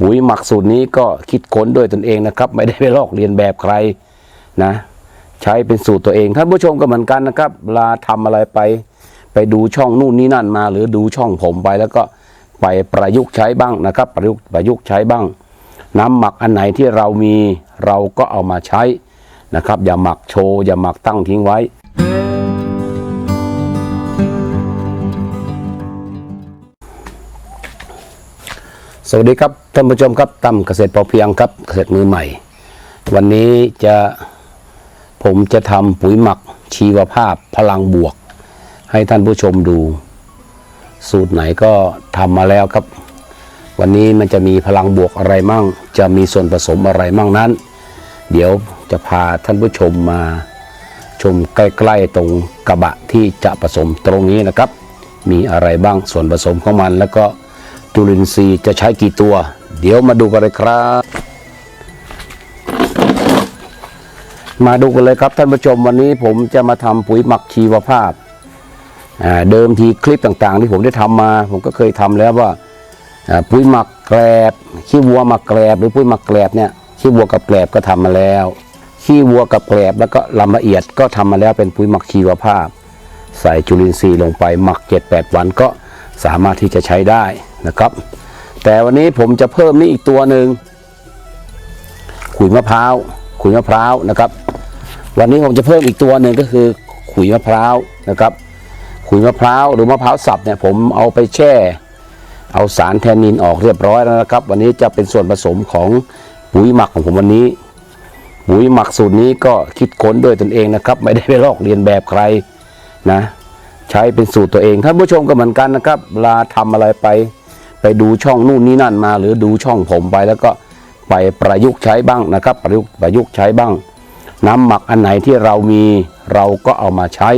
ปุ๋ยหมักสูตรนี้ก็คิดค้นด้วยตนเองนะครับ ไม่ได้ไปลอกเรียนแบบใครนะ ใช้เป็นสูตรตัวเองท่านผู้ชมก็เหมือนกันนะครับเวลาทำอะไรไป ไปดูช่องนู่นนี่นั่นมา หรือดูช่องผมไปแล้วก็ไปประยุกต์ใช้บ้างนะครับ ประยุกต์ประยุกต์ใช้บ้าง น้ำหมักอันไหนที่เรามีเราก็เอามาใช้นะครับ อย่าหมักโชว์อย่าหมักตั้งทิ้งไว้ สวัสดีครับท่านผู้ชมครับตั้มเกษตรพอเพียงครับเกษตรมือใหม่ วันนี้จะผมจะทำปุ๋ยหมักชีวภาพพลังบวก ให้ท่านผู้ชมดู สูตรไหนก็ทำมาแล้วครับ วันนี้มันจะมีพลังบวกอะไรมั่ง จะมีส่วนผสมอะไรมั่งนั้น เดี๋ยวจะพาท่านผู้ชมมาชมใกล้ๆตรงกระบะที่จะผสมตรงนี้นะครับ มีอะไรบ้างส่วนผสมของมันแล้วก็ จุลินทรีย์จะใช้กี่ตัว เดี๋ยวมาดูกันเลยครับ มาดูกันเลยครับท่านผู้ชมวันนี้ผมจะมาทำปุ๋ยหมักชีวภาพ เดิมทีคลิปต่างๆ ที่ผมได้ทำมา ผมก็เคยทำแล้วว่าปุ๋ยหมักแกลบขี้วัวหมักแกลบหรือปุ๋ยหมักแกลบเนี่ยขี้วัวกับแกลบก็ทำมาแล้วขี้วัวกับแกลบแล้วก็ลำละเอียดก็ทำมาแล้วเป็นปุ๋ยหมักชีวภาพ ใส่จุลินทรีย์ลงไปหมัก 7-8 วันก็สามารถที่จะใช้ได้ นะครับ แต่วันนี้ผมจะเพิ่มนี่อีกตัวหนึ่งขุยมะพร้าวขุยมะพร้าวนะครับ วันนี้ผมจะเพิ่มอีกตัวหนึ่งก็คือขุยมะพร้าวนะครับขุยมะพร้าวหรือมะพร้าวสับเนี่ยผมเอาไปแช่ เอาสารแทนนินออกเรียบร้อยแล้วนะครับ วันนี้จะเป็นส่วนผสมของปุ๋ยหมักของผมวันนี้ปุ๋ยหมักสูตรนี้ก็คิดค้นด้วยตนเองนะครับ ไม่ได้ไปลอกเรียนแบบใครนะ ใช้เป็นสูตรตัวเองท่านผู้ชมก็เหมือนกันนะครับเวลาทำอะไรไป ไปดูช่องนู่นนี่นั่นมา หรือดูช่องผมไปแล้วก็ไปประยุกต์ใช้บ้างนะครับ ประยุกต์ประยุกต์ใช้บ้าง น้ำหมักอันไหนที่เรามีเราก็เอามาใช้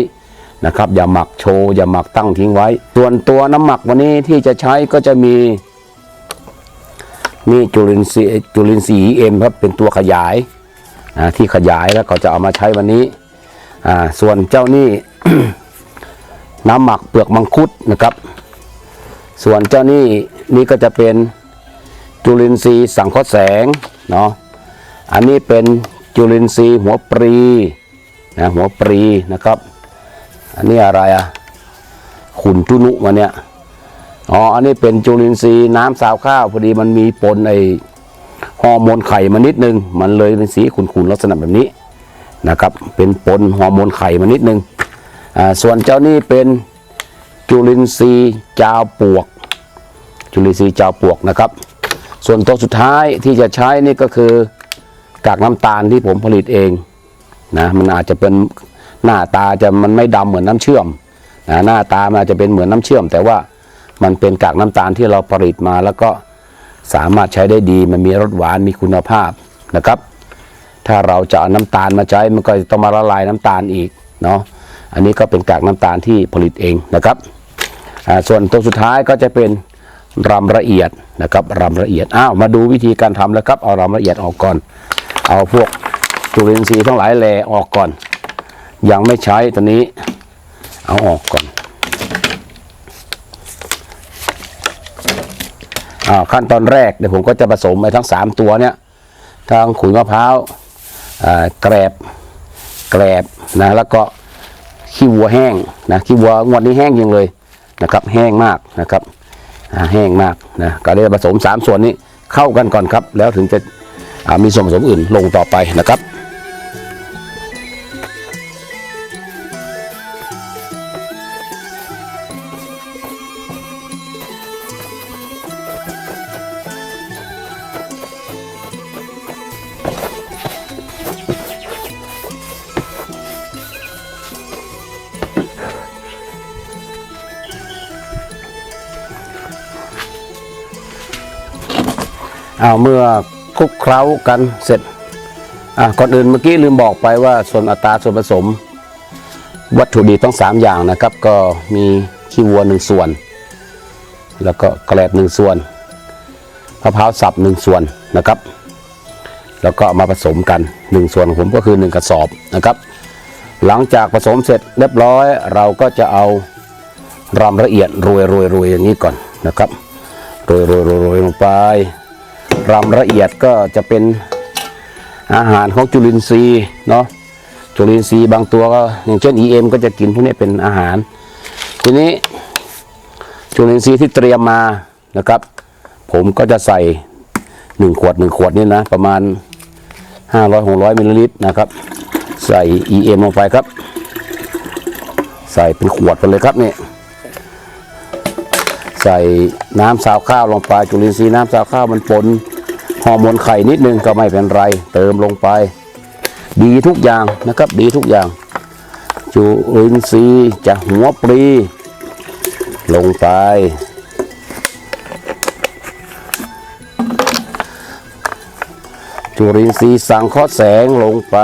นะครับ อย่าหมักโชว์อย่าหมักตั้งทิ้งไว้ ส่วนตัวน้ำหมักวันนี้ที่จะใช้ก็จะมีนี่จุลินทรีย์จุลินทรีย์เอ็มครับเป็นตัวขยายนะที่ขยายแล้วก็จะเอามาใช้วันนี้อ่าส่วนเจ้านี่น้ำหมักเปลือกมังคุดนะครับ ส่วนเจ้านี่ นี่ก็จะเป็นจุลินทรีย์สังเคราะห์แสงเนาะอันนี้เป็นจุลินทรีย์หัวปรีนะหัวปรีนะครับ อันนี้อะไรอะขุนจุนุมาเนี่ยอ๋ออันนี้เป็นจุลินทรีย์น้ำสาวข้าวพอดีมันมีปนไอฮอร์โมนไข่มานิดนึง มันเลยเป็นสีขุ่นๆลักษณะแบบนี้นะครับ เป็นปนฮอร์โมนไข่มานิดนึงอ่าส่วนเจ้านี่เป็นจุลินทรีย์จาวปวก จุลินทรีย์จาวปวกนะครับ ส่วนตัวสุดท้ายที่จะใช้นี่ก็คือกากน้ำตาลที่ผมผลิตเองนะมันอาจจะเป็นหน้าตาจะมันไม่ดำเหมือนน้ำเชื่อมนะหน้าตามันอาจจะเป็นเหมือนน้ำเชื่อม แต่ว่ามันเป็นกากน้ำตาลที่เราผลิตมา แล้วก็สามารถใช้ได้ดีมันมีรสหวานมีคุณภาพนะครับ ถ้าเราจะเอาน้ำตาลมาใช้มันก็ต้องมาละลายน้ำตาลอีกเนาะอันนี้ก็เป็นกากน้ำตาลที่ผลิตเองนะครับส่วนตัวสุดท้ายก็จะเป็น รำละเอียดนะครับรำละเอียดอ้าวมาดูวิธีการทำแล้วครับเอารำละเอียดออกก่อน เอาพวกจุลินทรีย์ทั้งหลายแหล่ออกก่อน ยังไม่ใช้ตัวนี้ เอาออกก่อนอ้าวขั้นตอนแรกเดี๋ยวผมก็จะผสมไปทั้ง 3 ตัวเนี่ยทั้งขุยมะพร้าวแกรบแกรบนะแล้วก็ขี้วัวแห้งนะขี้วัวงวดนี้แห้งยังเลยนะครับ แห้งมากนะครับ แห้งมากนะก็ได้ผสมสามส่วนนี้เข้ากันก่อนครับ แล้วถึงจะมีส่วนผสมอื่นลงต่อไปนะครับ เอาเมื่อคลุกเคล้ากันเสร็จอะก่อนอื่นเมื่อกี้ลืมบอกไปว่าส่วนอัตราส่วนผสม วัตถุดิบต้องสามอย่างนะครับ ก็มีขี้วัวหนึ่งส่วน แล้วก็แกลบหนึ่งส่วนมะพร้าวสับหนึ่งส่วนนะครับ แล้วก็มาผสมกันหนึ่งส่วนของผมก็คือหนึ่งกระสอบนะครับ หลังจากผสมเสร็จเรียบร้อย เราก็จะเอารำละเอียดโรยโรยโรยอย่างนี้ก่อนนะครับโรยโรยโรยโรยลงไป รำละเอียดก็จะเป็นอาหารของจุลินทรีย์เนาะจุลินทรีย์บางตัวก็อย่างเช่น EM ก็จะกินพวกนี้เป็นอาหาร ทีนี้จุลินทรีย์ที่เตรียมมานะครับ ผมก็จะใส่หนึ่งขวดหนึ่งขวดนี่นะ ประมาณห้าร้อยหกร้อยมิลลิลิตรนะครับ ใส่ EM ลงไปครับ ใส่เป็นขวดไปเลยครับนี่ใส่น้ำซาวข้าวลงไปจุลินทรีย์น้ำซาวข้าวมันปน ฮอร์โมนไข่นิดนึงก็ไม่เป็นไร เติมลงไป ดีทุกอย่างนะครับ ดีทุกอย่าง จุลินทรีย์จากหัวปลี ลงไป จุลินทรีย์สังเคราะห์แสงลงไป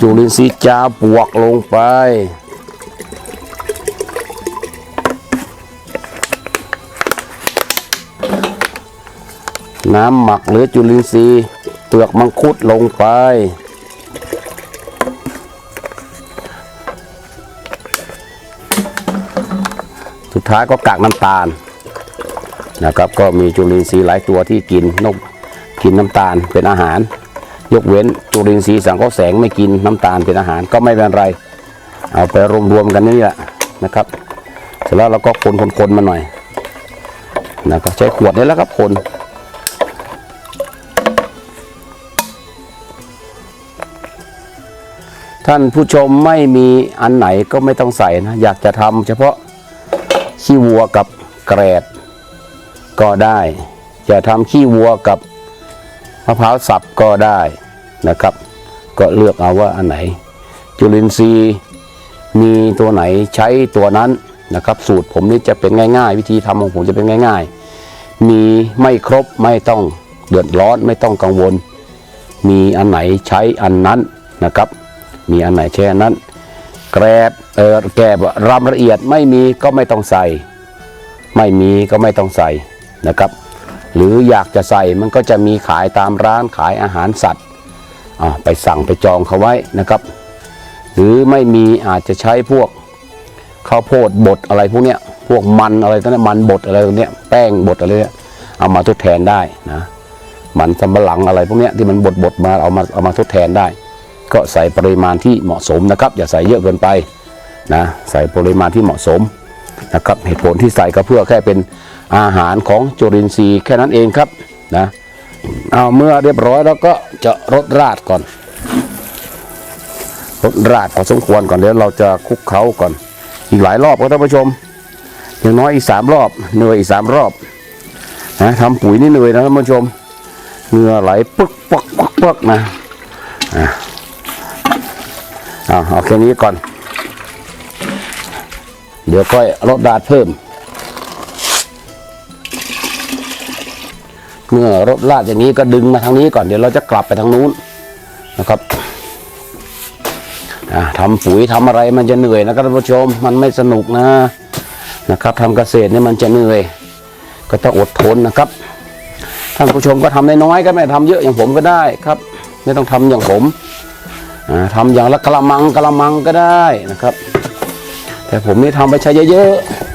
จุลินทรีย์จาปวกลงไป น้ำหมักหรือจุลินทรีย์ เปลือกมังคุดลงไป สุดท้ายก็กากน้ำตาลนะครับก็มีจุลินทรีย์หลายตัวที่กินนกกินน้ำตาลเป็นอาหาร ยกเว้นจุลินทรีย์สังเคราะห์แสงไม่กินน้ำตาลเป็นอาหารก็ไม่เป็นไร เอาไปรวมๆกันนี่แหละนะครับเสร็จแล้วเราก็คนๆๆมาหน่อยนะครับใช้ขวดนี่แล้วครับคน ท่านผู้ชมไม่มีอันไหนก็ไม่ต้องใส่นะ อยากจะทำเฉพาะขี้วัวกับแกรดก็ได้จะทำขี้วัวกับมะพร้าวสับก็ได้นะครับ ก็เลือกเอาว่าอันไหน จุลินทรีย์มีตัวไหนใช้ตัวนั้นนะครับ สูตรผมนี่จะเป็นง่าย ๆ วิธีทำของผมจะเป็นง่าย ๆ มีไม่ครบไม่ต้องเดือดร้อนไม่ต้องกังวล มีอันไหนใช้อันนั้นนะครับ มีอันไหนใช้อันนั้น แกรบเออแกบรำละเอียดไม่มีก็ไม่ต้องใส่ ไม่มีก็ไม่ต้องใส่นะครับ หรืออยากจะใส่มันก็จะมีขายตามร้านขายอาหารสัตว์อ่าไปสั่งไปจองเขาไว้นะครับ หรือไม่มีอาจจะใช้พวกข้าวโพดบดอะไรพวกเนี้ยพวกมันอะไรตั้งแต่มันบดอะไรพวกเนี้ยแป้งบดอะไรเนี้ยเอามาทดแทนได้นะมันสำปะหลังอะไรพวกเนี้ยที่มันบดบดมาเอามาเอามาทดแทนได้ ก็ใส่ปริมาณที่เหมาะสมนะครับ อย่าใส่เยอะเกินไปนะใส่ปริมาณที่เหมาะสมนะครับเหตุผลที่ใส่ก็เพื่อแค่เป็นอาหารของจุลินทรีย์แค่นั้นเองครับนะเอาเมื่อเรียบร้อยแล้วก็จะรดราดก่อนรดราดพอสมควรก่อนเดี๋ยวเราจะคลุกเคล้าก่อน อีกหลายรอบครับท่านผู้ชมอย่างน้อยอีกสามรอบเหนื่อยอีกสามรอบนะทำปุ๋ยนี่เหนื่อยนะท่านผู้ชมเหงื่อไหลปึ๊กปักปักปักนะอะ อาเอาแค่นี้ก่อน เดี๋ยวค่อยลดดาดเพิ่ม เมื่อรถลาดอย่างนี้ก็ดึงมาทางนี้ก่อน เดี๋ยวเราจะกลับไปทางนู้นนะครับอ่าทำปุ๋ยทำอะไรมันจะเหนื่อยนะครับท่านผู้ชมมันไม่สนุกนะนะครับทำเกษตรเนี่ยมันจะเหนื่อย ก็ต้องอดทนนะครับท่านผู้ชมก็ทำน้อยๆก็ไม่ทำเยอะอย่างผมก็ได้ครับ ไม่ต้องทำอย่างผม ทำอย่างละกะละมังกะละมังก็ได้นะครับ แต่ผมนี่ทำไปใช้เยอะๆ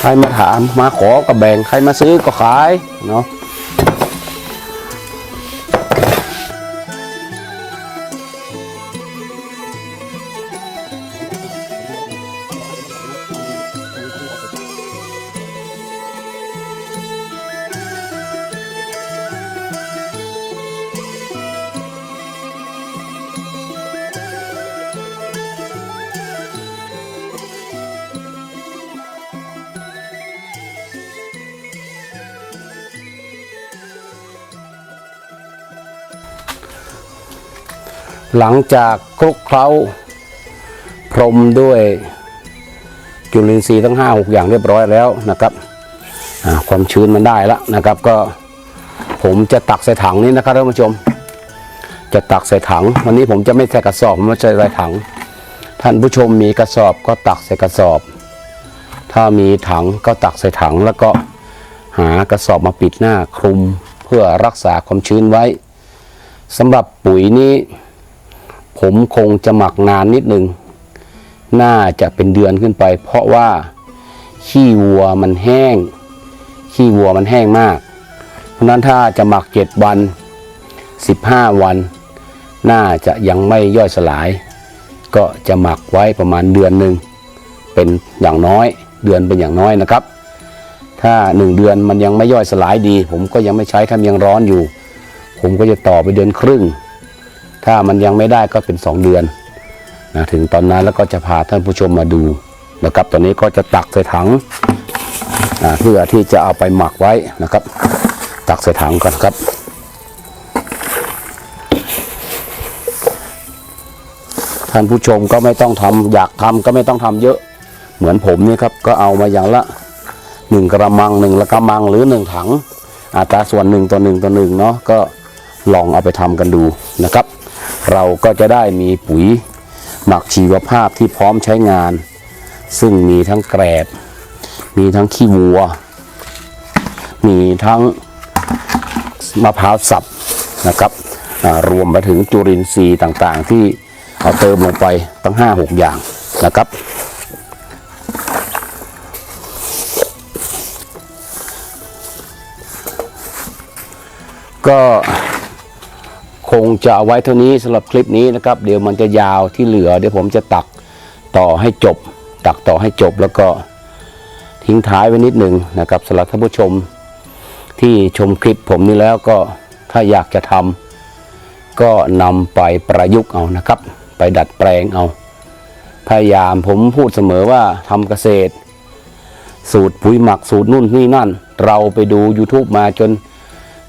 ใครมาถามมาขอก็แบ่งใครมาซื้อก็ขายเนาะ หลังจากคลุกเคล้า พรมด้วยจุลินทรีย์ทั้งห้าหกอย่างเรียบร้อยแล้วนะครับความชื้นมันได้แล้วนะครับ ก็ผมจะตักใส่ถังนี้นะครับท่านผู้ชม จะตักใส่ถัง วันนี้ผมจะไม่ใส่กระสอบผมจะใส่ถัง ท่านผู้ชมมีกระสอบก็ตักใส่กระสอบ ถ้ามีถังก็ตักใส่ถังแล้วก็หากระสอบมาปิดหน้าคลุมเพื่อรักษาความชื้นไว้สำหรับปุ๋ยนี้ ผมคงจะหมักนานนิดนึง น่าจะเป็นเดือนขึ้นไป เพราะว่าขี้วัวมันแห้ง ขี้วัวมันแห้งมาก เพราะนั้นถ้าจะหมักเจ็ดวัน 15 วัน น่าจะยังไม่ย่อยสลาย ก็จะหมักไว้ประมาณเดือนหนึ่งเป็นอย่างน้อย เดือนเป็นอย่างน้อยนะครับ ถ้าหนึ่งเดือนมันยังไม่ย่อยสลายดี ผมก็ยังไม่ใช้ถ้ามันยังร้อนอยู่ ผมก็จะต่อไปเดือนครึ่ง ถ้ามันยังไม่ได้ก็เป็นสองเดือนนะถึงตอนนั้นแล้วก็จะพาท่านผู้ชมมาดูนะครับ ตอนนี้ก็จะตักใส่ถังอ่าเพื่อที่จะเอาไปหมักไว้นะครับ ตักใส่ถังก่อนครับท่านผู้ชมก็ไม่ต้องทำอยากทำก็ไม่ต้องทำเยอะ เหมือนผมนี่ครับก็เอามาอย่างละหนึ่งกระมังหนึ่งละกระมังหรือหนึ่งถังอัตราส่วนหนึ่งต่อหนึ่งต่อหนึ่งเนาะก็ลองเอาไปทำกันดูนะครับ เราก็จะได้มีปุ๋ยหมักชีวภาพที่พร้อมใช้งาน ซึ่งมีทั้งแกรบ มีทั้งขี้วัว มีทั้งมะพร้าวสับนะครับรวมไปถึงจุลินทรีย์ต่างๆ ที่เอาเติมลงไปตั้งห้าหกอย่างนะครับ ก็ คงจะเอาไว้เท่านี้สำหรับคลิปนี้นะครับ เดี๋ยวมันจะยาวที่เหลือ เดี๋ยวผมจะตักต่อให้จบ ตักต่อให้จบแล้วก็ทิ้งท้ายไว้นิดหนึ่งนะครับสำหรับท่านผู้ชมที่ชมคลิปผมนี้แล้วก็ถ้าอยากจะทำก็นำไปประยุกต์เอานะครับ ไปดัดแปลงเอา พยายามผมพูดเสมอว่าทำเกษตร สูตรปุ๋ยหมักสูตรนู่นนี่นั่น เราไปดู YouTube มาจน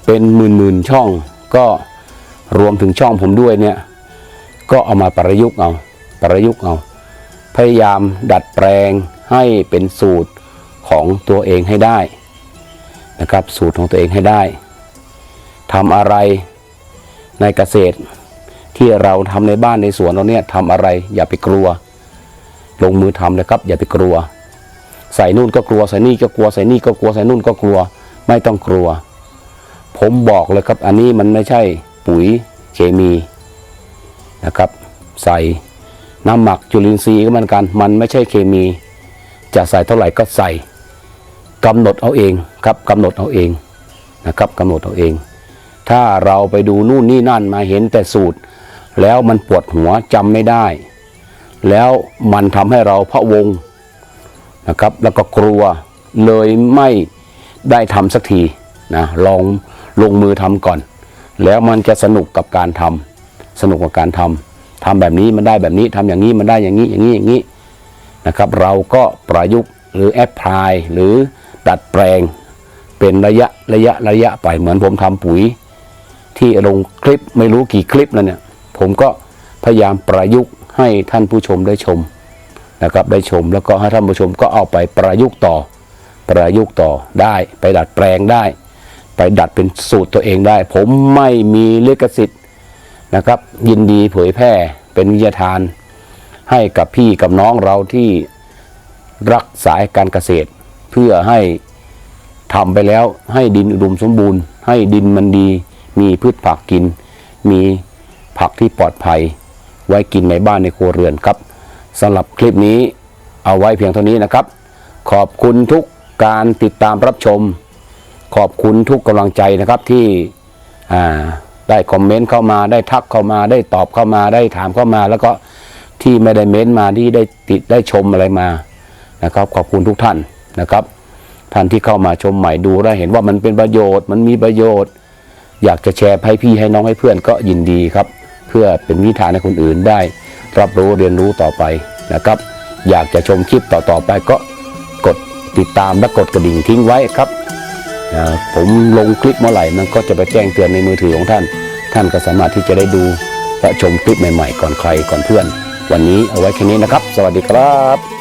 เป็นหมื่นหมื่นๆช่องก็ รวมถึงช่องผมด้วยเนี่ย ก็เอามาประยุกต์เอา ประยุกต์เอา พยายามดัดแปลงให้เป็นสูตรของตัวเองให้ได้นะครับ สูตรของตัวเองให้ได้ทำอะไรในเกษตร ที่เราทำในบ้านในสวนเราเนี่ยทำอะไรอย่าไปกลัว ลงมือทำเลยครับ อย่าไปกลัว ใส่นู่นก็กลัวใส่นี่ก็กลัวใส่นี่ก็กลัวใส่นู่นก็กลัว ไม่ต้องกลัว ผมบอกเลยครับอันนี้มันไม่ใช่ ปุ๋ยเคมีนะครับ ใส่น้ำหมักจุลินทรีย์ก็เหมือนกัน มันไม่ใช่เคมี จะใส่เท่าไหร่ก็ใส่กำหนดเอาเองครับกำหนดเอาเองนะครับกำหนดเอาเอง ถ้าเราไปดูนู่นนี่นั่นมาเห็นแต่สูตร แล้วมันปวดหัวจำไม่ได้ แล้วมันทำให้เราพะวงนะครับแล้วก็กลัวเลยไม่ได้ทำสักทีนะลองลงมือทำก่อน แล้วมันจะสนุกกับการทำสนุกกับการทำทำแบบนี้มันได้แบบนี้ทำอย่างนี้มันได้อย่างนี้อย่างนี้อย่างนี้นะครับ เราก็ประยุกต์หรือแอพพลายหรือดัดแปลงเป็นระยะระยะระยะไปเหมือนผมทำปุ๋ย ที่ลงคลิปไม่รู้กี่คลิปแล้วเนี่ย ผมก็พยายามประยุกต์ให้ท่านผู้ชมได้ชมนะครับได้ชมแล้วก็ให้ท่านผู้ชมก็เอาไปประยุกต์ต่อ ประยุกต์ต่อได้ไปดัดแปลงได้ ไปดัดเป็นสูตรตัวเองได้ ผมไม่มีลิขสิทธิ์นะครับ ยินดีเผยแพร่เป็นวิทยาทาน ให้กับพี่กับน้องเราที่รักสายการเกษตร เพื่อให้ทำไปแล้วให้ดินอุดมสมบูรณ์ ให้ดินมันดี มีพืชผักกิน มีผักที่ปลอดภัย ไว้กินในบ้านในครัวเรือนครับสำหรับคลิปนี้เอาไว้เพียงเท่านี้นะครับ ขอบคุณทุกการติดตามรับชม ขอบคุณทุกกำลังใจนะครับที่ได้คอมเมนต์เข้ามาได้ทักเข้ามาได้ตอบเข้ามาได้ถามเข้ามา แล้วก็ที่ไม่ได้เม้นต์มาที่ได้ติดได้ชมอะไรมานะครับ ขอบคุณทุกท่านนะครับ ท่านที่เข้ามาชมใหม่ดูแล้วเห็นว่ามันเป็นประโยชน์ มันมีประโยชน์ อยากจะแชร์ให้พี่ให้น้องให้เพื่อนก็ยินดีครับ เพื่อเป็นวิธานให้คนอื่นได้ รับรู้เรียนรู้ต่อไปนะครับ อยากจะชมคลิปต่อๆไปก็กดติดตามและกดกระดิ่งทิ้งไว้ครับ ผมลงคลิปเมื่อไหร่มันก็จะไปแจ้งเตือนในมือถือของท่าน ท่านก็สามารถที่จะได้ดูและชมคลิปใหม่ๆ ก่อนใครก่อนเพื่อน วันนี้เอาไว้แค่นี้นะครับ สวัสดีครับ